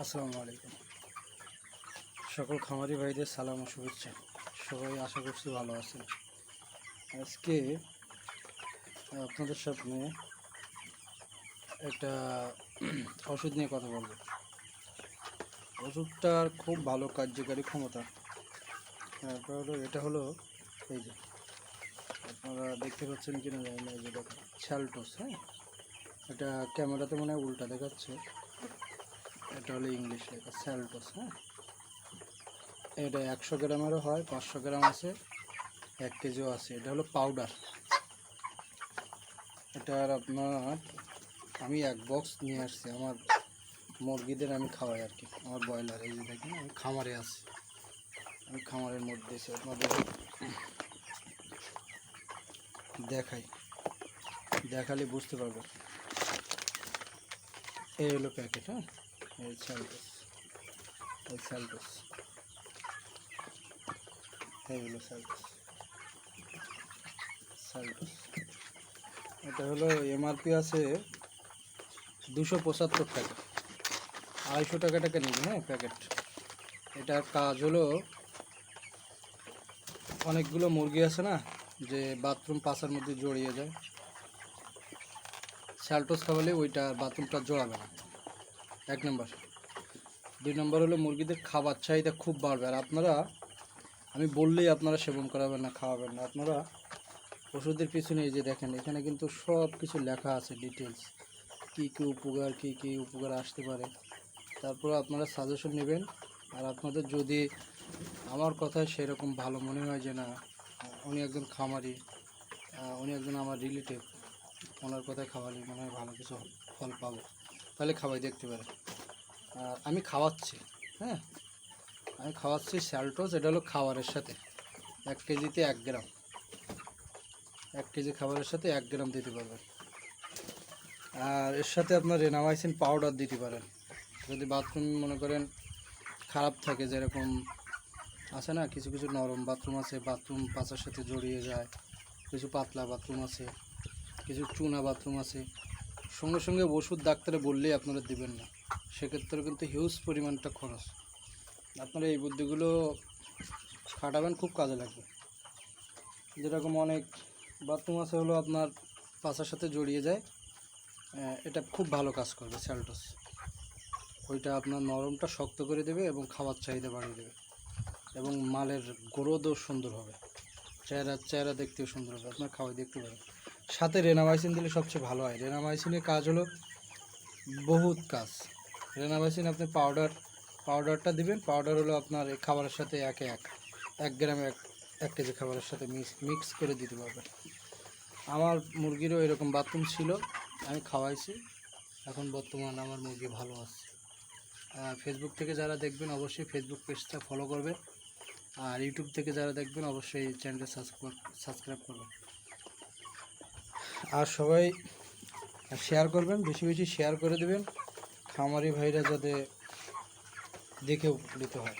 আসসালামু আলাইকুম। সকল খামারি ভাইদের সালাম ও শুভেচ্ছা। সবাই আশা করছি ভালো আছেন। আজকে আপনাদের সামনে একটা ওষুধ নিয়ে কথা বলব। ওষুধটার খুব ভালো কার্যকারী ক্ষমতা। তারপর হলো, এটা হলো, এই যে, আপনারা দেখতে পাচ্ছেন কিনা জানি না, এই যে দেখেন শ্যালটোস হ্যাঁ? এটা ক্যামেরাতে মনে হয় উল্টা দেখাচ্ছে। এটা হলো ইংলিশ লেখা স্যালটোস হ্যাঁ? এটা একশো গ্রামেরও হয়, পাঁচশো গ্রাম আছে, এক কেজিও আছে। এটা হলো পাউডার এটার আপনার, আমি এক বক্স নিয়ে আসছি, আমার মুরগিদের আমি খাওয়াই আর কি, আমার ব্রয়লার, এই যে দেখেন, আমি খামারে আছি। আমি খামারের মধ্যে এসে আপনাদের দেখাই। দেখালে বুঝতে পারবেন। এই হলো প্যাকেট হ্যাঁ? স্যালটোস এই স্যালটোস এই হলো স্যালটোস স্যালটোস এটা হলো এমআরপি আছে দুশো পঁচাত্তর টাকা। আড়াইশো টাকা টাকা নেবে হ্যাঁ প্যাকেট এটার কাজ হলো অনেকগুলো মুরগি আছে না, যে বাথরুম পাশার মধ্যে জড়িয়ে যায়। স্যালটোস খাওয়ালে ওইটা বাথরুমটা জড়াবে না। এক নম্বর। দুই নম্বর হলো মুরগিদের খাবার চাহিদা খুব বাড়বে। আর আপনারা, আমি বললেই আপনারা সেবন করাবেন না, খাওয়াবেন না। আপনারা ওষুধের পিছনে এই যে দেখেন, এখানে কিন্তু সব কিছু লেখা আছে ডিটেলস কী কী উপকার, কী কী উপকার আসতে পারে। তারপর আপনারা সাজেশন নেবেন। আর আপনাদের যদি আমার কথায় সেরকম ভালো মনে হয় যে না, উনি একজন খামারি উনি একজন আমার রিলেটিভ ওনার কথায় খাওয়ালে মনে হয় ভালো কিছু ফল পাবো। তাহলে খাবার দেখতে পারে। আর আমি খাওয়াচ্ছি হ্যাঁ? আমি খাওয়াচ্ছি স্যালটোস এটা হলো খাবারের সাথে। এক কেজিতে এক গ্রাম। এক কেজি খাবারের সাথে এক গ্রাম দিতে পারবেন। আর এর সাথে আপনার রেনামাইসিন পাউডার দিতে পারেন। যদি বাথরুম, মনে করেন, খারাপ থাকে, যেরকম আছে না, কিছু কিছু নরম বাথরুম আছে, বাথরুম পাচার সাথে জড়িয়ে যায়, কিছু পাতলা বাথরুম আছে, কিছু চুনা বাথরুম আছে সঙ্গে সঙ্গে ওষুধ ডাক্তারে বললেই আপনারা দিবেন না। সেক্ষেত্রে কিন্তু হিউজ পরিমাণটা খরচ। আপনারা এই বুদ্ধিগুলো খাটাবেন, খুব কাজে লাগবে। যেরকম অনেক বাথরুম আছে হলো আপনার পাশার সাথে জড়িয়ে যায় এটা খুব ভালো কাজ করবে স্যালটোস। ওইটা আপনার নরমটা শক্ত করে দেবে এবং খাবার চাহিদা বাড়িয়ে দেবে। এবং মালের গ্রোথও সুন্দর হবে। চেহারা চেহারা দেখতেও সুন্দর হবে। আপনার খাওয়াই দেখতে পারেন। সাথে রেনামাইসিন দিলে সবচেয়ে ভালো হয়। রেনামাইসিনের কাজ হলো বহুত কাজ। রেনামাইসিন আপনি পাউডার পাউডারটা দিবেন। পাউডার হলো আপনার এই খাবারের সাথে একে এক এক গ্রাম এক এক কেজি খাবারের সাথে মিক্স মিক্স করে দিতে পারবেন। আমার মুরগিরও এরকম বাথরুম ছিল, আমি খাওয়াইছি। এখন বর্তমান আমার মুরগি ভালো আছে। আর ফেসবুক থেকে যারা দেখবেন অবশ্যই ফেসবুক পেজটা ফলো করবেন। আর ইউটিউব থেকে যারা দেখবেন অবশ্যই চ্যানেলটা সাবস্ক্রাইব সাবস্ক্রাইব করবেন। আর সবাই শেয়ার করবেন, বেশি বেশি শেয়ার করে দেবেন। খামারি ভাইরা যাতে দেখে উপকৃত হয়।